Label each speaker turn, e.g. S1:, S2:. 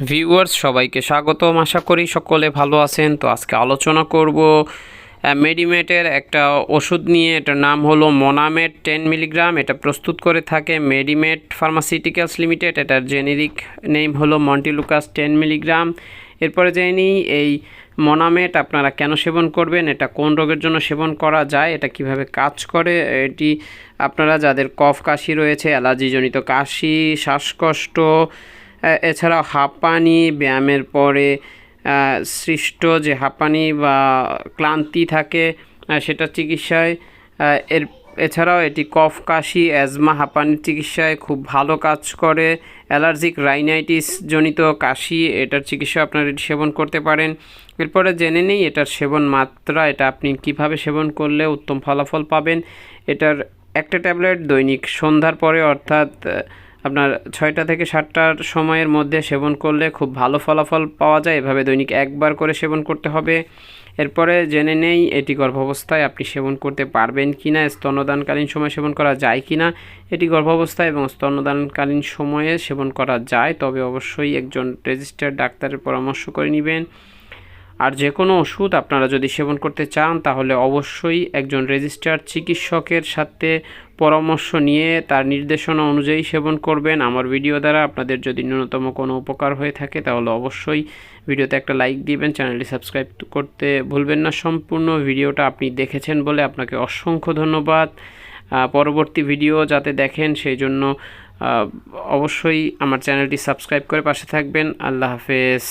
S1: Viewers সবাইকে স্বাগতম। আশা করি সকলে ভালো আছেন। তো আজকে আলোচনা করব মেডিমেটের একটা ওষুধ নিয়ে। এটার নাম হলো মোনামেট টেন মিলিগ্রাম এটা প্রস্তুত করে থাকে মেডিমেট ফার্মাসিউটিক্যালস লিমিটেড এটার জেনেরিক নেম হলো মন্টিলুকাস টেন মিলিগ্রাম এরপরে জেনে নিই, এই মোনামেট আপনারা কেন সেবন করবেন? এটা কোন রোগের জন্য সেবন করা যায়? এটা কীভাবে কাজ করে? এটি আপনারা যাদের কফ কাশি রয়েছে, অ্যালার্জিজনিত কাশি, শ্বাসকষ্ট এছাড়াও হাঁপানি, ব্যায়ামের পরে সৃষ্ট যে হাঁপানি বা ক্লান্তি থাকে সেটার চিকিৎসায় এর, এছাড়াও এটি কফ, কাশি, অ্যাজমা হাঁপানির চিকিৎসায় খুব ভালো কাজ করে। অ্যালার্জিক রাইনাইটিস জনিত কাশি, এটার চিকিৎসা আপনারা এটি সেবন করতে পারেন। এরপরে জেনে নেই এটার সেবন মাত্রা, এটা আপনি কীভাবে সেবন করলে উত্তম ফলাফল পাবেন। এটার একটা ট্যাবলেট দৈনিক সন্ধ্যার পরে, অর্থাৎ আপনার ছয়টা থেকে সাতটার সময়ের মধ্যে সেবন করলে খুব ভালো ফলাফল পাওয়া যায়। এভাবে দৈনিক একবার করে সেবন করতে হবে। এরপরে জেনে নেই এটি গর্ভাবস্থায় আপনি সেবন করতে পারবেন কি না স্তন্যদানকালীন সময় সেবন করা যায় কি না এটি গর্ভাবস্থায় এবং স্তন্যদানকালীন সময়ে সেবন করা যায়, তবে অবশ্যই একজন রেজিস্টার্ড ডাক্তারের পরামর্শ করে নেবেন। আর যে কোনো ওষুধ আপনারা যদি সেবন করতে চান, তাহলে অবশ্যই একজন রেজিস্টার্ড চিকিৎসকের সাথে পরামর্শ নিয়ে তার নির্দেশনা অনুযায়ী সেবন করবেন। আমার ভিডিও দ্বারা আপনাদের যদি ন্যূনতম কোনো উপকার হয়ে থাকে, তাহলে অবশ্যই ভিডিওতে একটা লাইক দিবেন, চ্যানেলটি সাবস্ক্রাইব করতে ভুলবেন না। সম্পূর্ণ ভিডিওটা আপনি দেখেছেন বলে আপনাকে অসংখ্য ধন্যবাদ। পরবর্তী ভিডিও যাতে দেখেন, সেই জন্য অবশ্যই আমার চ্যানেলটি সাবস্ক্রাইব করে পাশে থাকবেন। আল্লাহ হাফেজ।